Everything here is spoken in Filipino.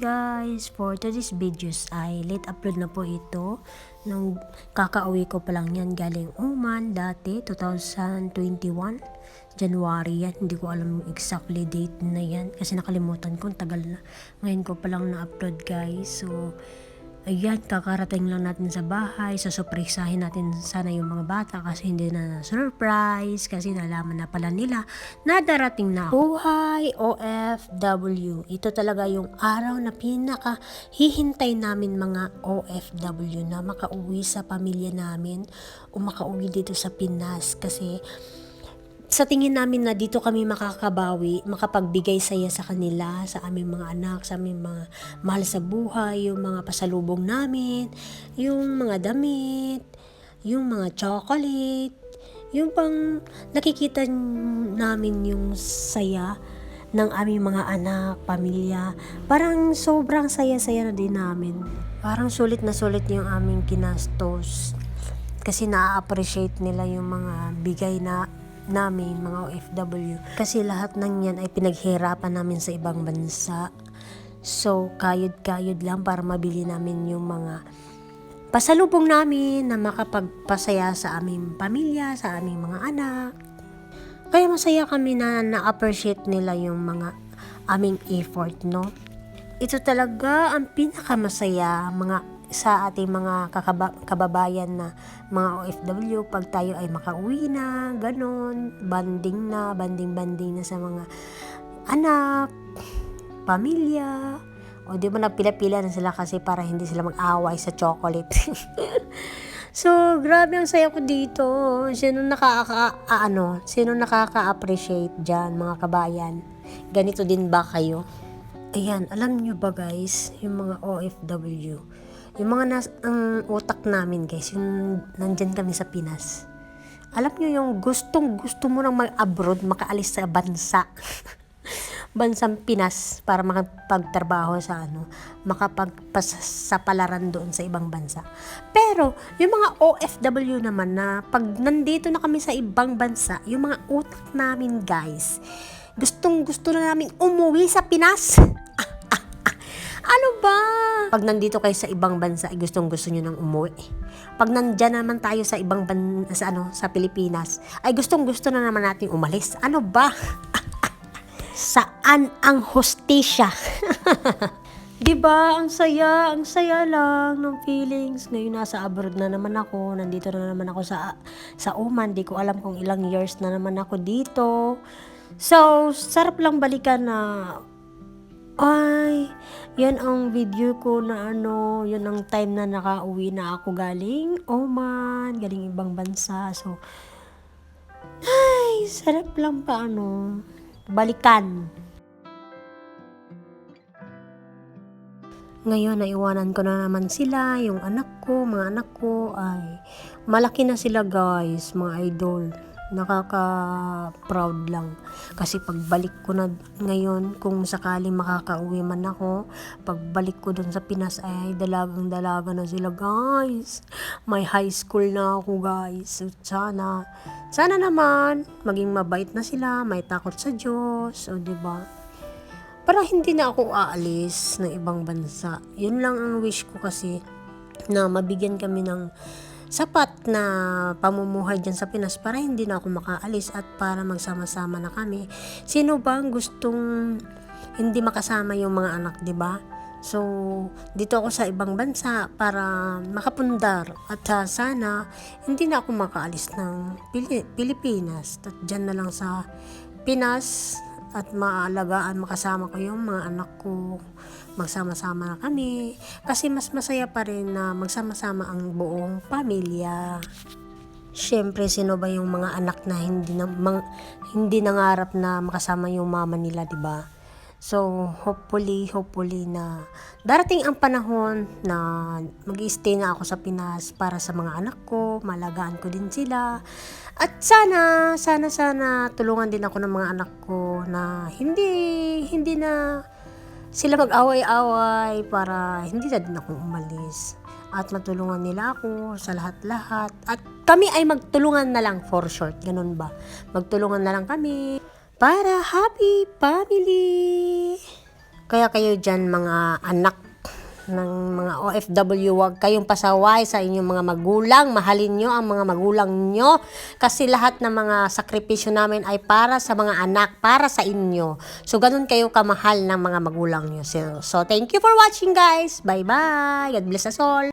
guys! For today's videos ay late upload na po ito. Nung kakauwi ko pa lang yan galing Oman dati, 2021. January yan. Hindi ko alam yung exactly date na yan. Kasi nakalimutan ko, tagal na. Ngayon ko pa lang na-upload guys. So, Ayan, kakarating lang natin sa bahay. So, surprisahin natin sana yung mga bata kasi hindi na surprise kasi nalaman na pala nila na darating na. Buhay OFW. Ito talaga yung araw na pinaka hihintay namin mga OFW na makauwi sa pamilya namin o makauwi dito sa Pinas kasi sa tingin namin na dito kami makakabawi, makapagbigay saya sa kanila, sa aming mga anak, sa aming mga mahal sa buhay, yung mga pasalubong namin, yung mga damit, yung mga chocolate, yung pang nakikita namin yung saya ng aming mga anak, pamilya. Parang sobrang saya-saya na din namin. Parang sulit na sulit yung aming kinastos. Kasi na-appreciate nila yung mga bigay na namin, mga OFW. Kasi lahat ng yan ay pinaghirapan namin sa ibang bansa. So, kayod-kayod lang para mabili namin yung mga pasalubong namin na makapagpasaya sa aming pamilya, sa aming mga anak. Kaya masaya kami na na-appreciate nila yung mga aming effort, no? Ito talaga ang pinakamasaya mga sa ating mga kakaba- kababayan na mga OFW pag tayo ay makauwi na, ganon, banding na, banding-banding na sa mga anak, pamilya, o di ba na pila-pila na sila kasi para hindi sila mag-away sa chocolate. so, grabe ang saya ko dito. Sino nakaka ano, sino nakaka-appreciate diyan mga kabayan? Ganito din ba kayo? Ayan, alam nyo ba guys, yung mga OFW, yung mga nas, ang utak namin guys, yung nandyan kami sa Pinas. Alam nyo yung gustong gusto mo nang mag-abroad, makaalis sa bansa. bansang Pinas para makapagtrabaho sa ano, makapagpasapalaran doon sa ibang bansa. Pero, yung mga OFW naman na pag nandito na kami sa ibang bansa, yung mga utak namin guys, gustong gusto na namin umuwi sa Pinas. Ano ba? Pag nandito kayo sa ibang bansa, ay gustong gusto nyo nang umuwi. Pag nandyan naman tayo sa ibang ban sa ano, sa Pilipinas, ay gustong gusto na naman natin umalis. Ano ba? Saan ang hostisya? 'Di ba? Ang saya, ang saya lang ng feelings. Ngayon nasa abroad na naman ako, nandito na naman ako sa sa Oman. Di ko alam kung ilang years na naman ako dito. So, sarap lang balikan na ay, yan ang video ko na ano, yun ang time na nakauwi na ako galing Oman, galing ibang bansa. So, ay, sarap lang pa ano, balikan. Ngayon, naiwanan ko na naman sila, yung anak ko, mga anak ko, ay, malaki na sila guys, mga idol nakaka-proud lang. Kasi pagbalik ko na ngayon, kung sakaling makakauwi man ako, pagbalik ko dun sa Pinas ay dalagang dalaga na sila guys. May high school na ako guys. So, sana, sana naman, maging mabait na sila, may takot sa Diyos, o ba diba? Para hindi na ako aalis ng ibang bansa. Yun lang ang wish ko kasi na mabigyan kami ng sapat na pamumuhay dyan sa Pinas para hindi na ako makaalis at para magsama-sama na kami. Sino ba ang gustong hindi makasama yung mga anak, 'di ba? So, dito ako sa ibang bansa para makapundar at uh, sana hindi na ako makaalis ng Pili- Pilipinas at dyan na lang sa Pinas at maalagaan, makasama ko yung mga anak ko, magsama-sama na kami. Kasi mas masaya pa rin na magsama-sama ang buong pamilya. Siyempre, sino ba yung mga anak na hindi na mang, hindi nangarap na makasama yung mama nila, 'di ba? So, hopefully, hopefully na darating ang panahon na mag stay na ako sa Pinas para sa mga anak ko, malagaan ko din sila. At sana, sana, sana tulungan din ako ng mga anak ko na hindi, hindi na sila mag-away-away para hindi na din ako umalis. At matulungan nila ako sa lahat-lahat. At kami ay magtulungan na lang for short. Ganun ba? Magtulungan na lang kami para happy family. Kaya kayo dyan mga anak ng mga OFW, wag kayong pasaway sa inyong mga magulang. Mahalin nyo ang mga magulang nyo. Kasi lahat ng mga sakripisyo namin ay para sa mga anak, para sa inyo. So, ganun kayo kamahal ng mga magulang nyo. So, so thank you for watching guys. Bye-bye. God bless us all.